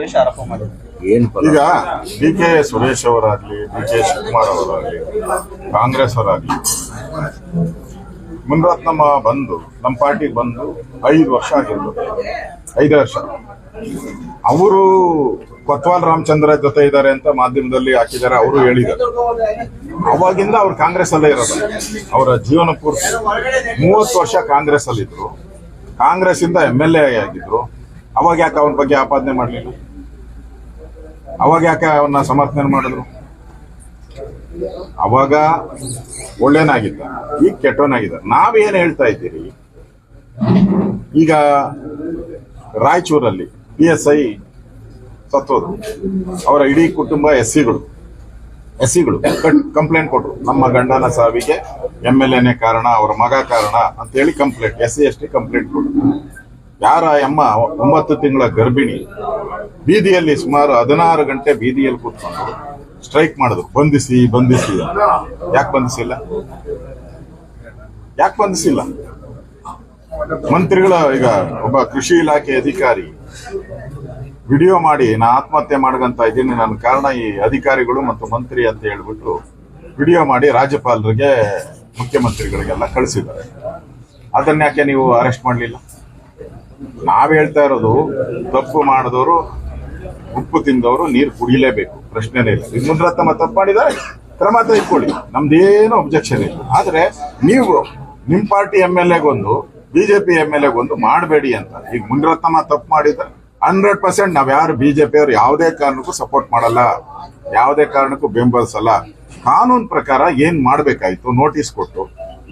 ಸುರೇಶ್ ಆರೋಪ ಏನ್ ಈಗ ಡಿ ಕೆ ಸುರೇಶ್ ಅವರಾಗ್ಲಿ ಡಿ ಕೆ ಶಿವಕುಮಾರ್ ಅವರಾಗ್ಲಿ ಕಾಂಗ್ರೆಸ್ ಅವರಾಗ್ಲಿ ಮುನ್ರತ್ನಮ್ಮ ಬಂದು ನಮ್ಮ ಪಾರ್ಟಿಗೆ ಬಂದು ಐದು ವರ್ಷ ಆಗಿರ್ಬೋದು ಐದು ವರ್ಷ. ಅವರು ಕೊತ್ವಾಲ್ ರಾಮಚಂದ್ರ ಜೊತೆ ಇದ್ದಾರೆ ಅಂತ ಮಾಧ್ಯಮದಲ್ಲಿ ಹಾಕಿದ್ದಾರೆ ಅವರು ಹೇಳಿದ್ದಾರೆ. ಅವಾಗಿಂದ ಅವ್ರು ಕಾಂಗ್ರೆಸ್ ಅಲ್ಲೇ ಇರೋದು. ಅವರ ಜೀವನ ಪೂರ್ತಿ ಮೂವತ್ತು ವರ್ಷ ಕಾಂಗ್ರೆಸ್ ಅಲ್ಲಿ ಇದ್ರು ಕಾಂಗ್ರೆಸ್ ಇಂದ ಎಂ ಎಲ್ ಎ ಆಗಿದ್ರು. ಅವಾಗ ಯಾಕೆ ಅವನ ಬಗ್ಗೆ ಆಪಾದನೆ ಮಾಡಲಿಲ್ಲ? ಅವಾಗ ಯಾಕೆ ಅವನ್ನ ಸಮರ್ಥನೆ ಮಾಡಿದ್ರು? ಅವಾಗ ಒಳ್ಳೇನಾಗಿದ್ದ, ಈಗ ಕೆಟ್ಟವನಾಗಿದ್ದ. ನಾವೇನು ಹೇಳ್ತಾ ಇದ್ದೀರಿ? ಈಗ ರಾಯಚೂರಲ್ಲಿ ಪಿ ಎಸ್ ಐ ಸತ್ತೋದು ಅವರ ಇಡೀ ಕುಟುಂಬ ಎಸ್ ಸಿಗಳು ಎಸ್ ಸಿಗಳು ಕಂಪ್ಲೇಂಟ್ ಕೊಟ್ರು. ನಮ್ಮ ಗಂಡನ ಸಾವಿಗೆ ಎಂ ಎಲ್ ಎನೇ ಕಾರಣ, ಅವರ ಮಗ ಕಾರಣ ಅಂತ ಹೇಳಿ complaint S C S T complaint ಕೊಟ್ರು. ಯಾರ ಎಮ್ಮ ಒಂಬತ್ತು ತಿಂಗಳ ಗರ್ಭಿಣಿ ಬೀದಿಯಲ್ಲಿ ಸುಮಾರು ಹದಿನಾರು ಗಂಟೆ ಬೀದಿಯಲ್ಲಿ ಕೂತ್ಕೊಂಡು ಸ್ಟ್ರೈಕ್ ಮಾಡಿದ್ರು ಬಂಧಿಸಿ ಬಂಧಿಸಿ ಯಾಕೆ ಬಂಧಿಸಿಲ್ಲ? ಯಾಕೆ ಬಂಧಿಸಿಲ್ಲ? ಮಂತ್ರಿಗಳ, ಈಗ ಒಬ್ಬ ಕೃಷಿ ಇಲಾಖೆ ಅಧಿಕಾರಿ ವಿಡಿಯೋ ಮಾಡಿ, ನಾ ಆತ್ಮಹತ್ಯೆ ಮಾಡ್ಕಂತ ಇದ್ದೀನಿ, ನನ್ನ ಕಾರಣ ಈ ಅಧಿಕಾರಿಗಳು ಮತ್ತು ಮಂತ್ರಿ ಅಂತ ಹೇಳ್ಬಿಟ್ಟು ವಿಡಿಯೋ ಮಾಡಿ ರಾಜ್ಯಪಾಲರಿಗೆ, ಮುಖ್ಯಮಂತ್ರಿಗಳಿಗೆಲ್ಲ ಕಳಿಸಿದ್ದಾರೆ. ಅದನ್ನ ಯಾಕೆ ನೀವು ಅರೆಸ್ಟ್ ಮಾಡಲಿಲ್ಲ? ನಾವ್ ಹೇಳ್ತಾ ಇರೋದು, ತಪ್ಪು ಮಾಡಿದವರು ಉಪ್ಪು ತಿಂದವರು ನೀರು ಕುಡಿಲೇಬೇಕು ಪ್ರಶ್ನೆನೇ ಇಲ್ಲ. ಈಗ ತಮ್ಮ ತಪ್ಪು ಮಾಡಿದ್ದಾರೆ ಕ್ರಮ ತೆಗೆದುಕೊಳ್ಳಿ ನಮ್ದೇನು ಅಬ್ಜೆಕ್ಷನ್ ಇಲ್ಲ. ಆದ್ರೆ ನೀವು ನಿಮ್ಮ ಪಾರ್ಟಿ ಎಂ ಎಲ್ ಎಗೊಂದು ಬಿಜೆಪಿ ಎಂ ಎಲ್ ಎಗೊಂದು ಮಾಡಬೇಡಿ ಅಂತ. ಈಗ ಮುನ್ರತ್ನಮ್ಮ ತಪ್ಪು ಮಾಡಿದ್ದಾರೆ ಹಂಡ್ರೆಡ್ ಪರ್ಸೆಂಟ್ ನಾವ್ ಯಾರು ಬಿಜೆಪಿ ಅವರು ಯಾವುದೇ ಕಾರಣಕ್ಕೂ ಸಪೋರ್ಟ್ ಮಾಡಲ್ಲ. ಯಾವುದೇ ಕಾರಣಕ್ಕೂ ಬೆಂಬಲಿಸಲ್ಲ. ಕಾನೂನು ಪ್ರಕಾರ ಏನ್ ಮಾಡ್ಬೇಕಾಯ್ತು? ನೋಟಿಸ್ ಕೊಟ್ಟು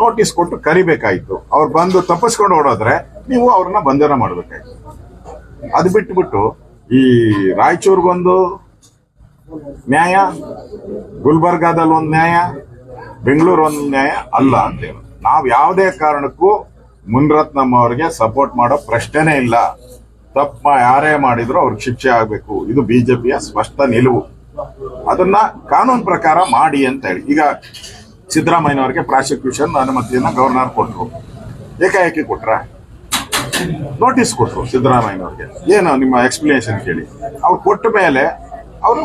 ನೋಟಿಸ್ ಕೊಟ್ಟು ಕರಿಬೇಕಾಯ್ತು. ಅವ್ರು ಬಂದು ತಪ್ಪಿಸ್ಕೊಂಡು ಓಡೋದ್ರೆ ನೀವು ಅವ್ರನ್ನ ಬಂಧನ ಮಾಡಬೇಕಾಯ್ತು. ಅದು ಬಿಟ್ಬಿಟ್ಟು ಈ ರಾಯಚೂರ್ಗೊಂದು ನ್ಯಾಯ, ಗುಲ್ಬರ್ಗಾದಲ್ಲಿ ಒಂದು ನ್ಯಾಯ, ಬೆಂಗಳೂರು ಒಂದು ನ್ಯಾಯ ಅಲ್ಲ ಅಂತೇಳಿ ನಾವು ಯಾವುದೇ ಕಾರಣಕ್ಕೂ ಮುನ್ರತ್ನಮ್ಮ ಅವರಿಗೆ ಸಪೋರ್ಟ್ ಮಾಡೋ ಪ್ರಶ್ನೆನೇ ಇಲ್ಲ. ತಪ್ಪ ಯಾರೇ ಮಾಡಿದ್ರು ಅವ್ರಿಗೆ ಶಿಕ್ಷೆ ಆಗಬೇಕು. ಇದು ಬಿಜೆಪಿಯ ಸ್ಪಷ್ಟ ನಿಲುವು. ಅದನ್ನ ಕಾನೂನು ಪ್ರಕಾರ ಮಾಡಿ ಅಂತ ಹೇಳಿ. ಈಗ ಸಿದ್ದರಾಮಯ್ಯನವರಿಗೆ ಪ್ರಾಸಿಕ್ಯೂಷನ್ ಅನುಮತಿಯನ್ನು ಗವರ್ನರ್ ಕೊಟ್ಟರು ಏಕಾಏಕಿ ಕೊಟ್ರ? ನೋಟಿಸ್ ಕೊಟ್ರು ಸಿದ್ದರಾಮಯ್ಯನವ್ರಿಗೆ ಏನು ನಿಮ್ಮ ಎಕ್ಸ್ಪ್ಲನೇಷನ್ ಕೇಳಿ. ಅವ್ರು ಕೊಟ್ಟ ಮೇಲೆ ಅವರು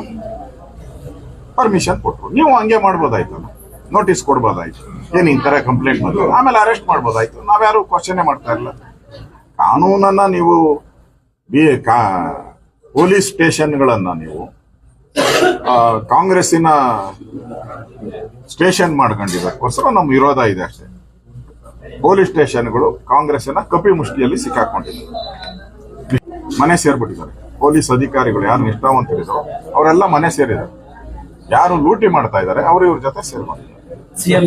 ಪರ್ಮಿಷನ್ ಕೊಟ್ಟರು ನೀವು ಹಂಗೆ ಮಾಡ್ಬೋದಾಯ್ತು ನೋಟಿಸ್ ಕೊಡ್ಬೋದಾಯ್ತು. ಏನು ಈ ಥರ ಕಂಪ್ಲೇಂಟ್ ಮಾಡಿದ್ರು ಆಮೇಲೆ ಅರೆಸ್ಟ್ ಮಾಡ್ಬೋದಾಯ್ತು. ನಾವ್ಯಾರು ಕ್ವಶನೇ ಮಾಡ್ತಾ ಇಲ್ಲ ಕಾನೂನನ್ನ ನೀವು ಬಿ ಕಾ ಪೊಲೀಸ್ ಸ್ಟೇಷನ್ಗಳನ್ನು ನೀವು ಕಾಂಗ್ರೆಸ್ಸಿನ ಸ್ಟೇಷನ್ ಮಾಡ್ಕೊಂಡಿದ್ದಕ್ಕೋಸ್ಕರ ನಮ್ಮ ವಿರೋಧ ಇದೆ ಅಷ್ಟೇ. ಪೊಲೀಸ್ ಸ್ಟೇಷನ್ಗಳು ಕಾಂಗ್ರೆಸ್ಸಿನ ಕಪಿ ಮುಷ್ಟಿಯಲ್ಲಿ ಸಿಕ್ಕಾಕೊಂಡಿದ್ದಾರೆ ಮನೆ ಸೇರ್ಬಿಟ್ಟಿದ್ದಾರೆ. ಪೊಲೀಸ್ ಅಧಿಕಾರಿಗಳು ಯಾರು ನಿಷ್ಠಾವಂತರಿದ್ರು ಅವರೆಲ್ಲ ಮನೆ ಸೇರಿದ್ದಾರೆ. ಯಾರು ಲೂಟಿ ಮಾಡ್ತಾ ಇದ್ದಾರೆ, ಅವರು ಇವ್ರ ಜೊತೆ ಸಿಎಂ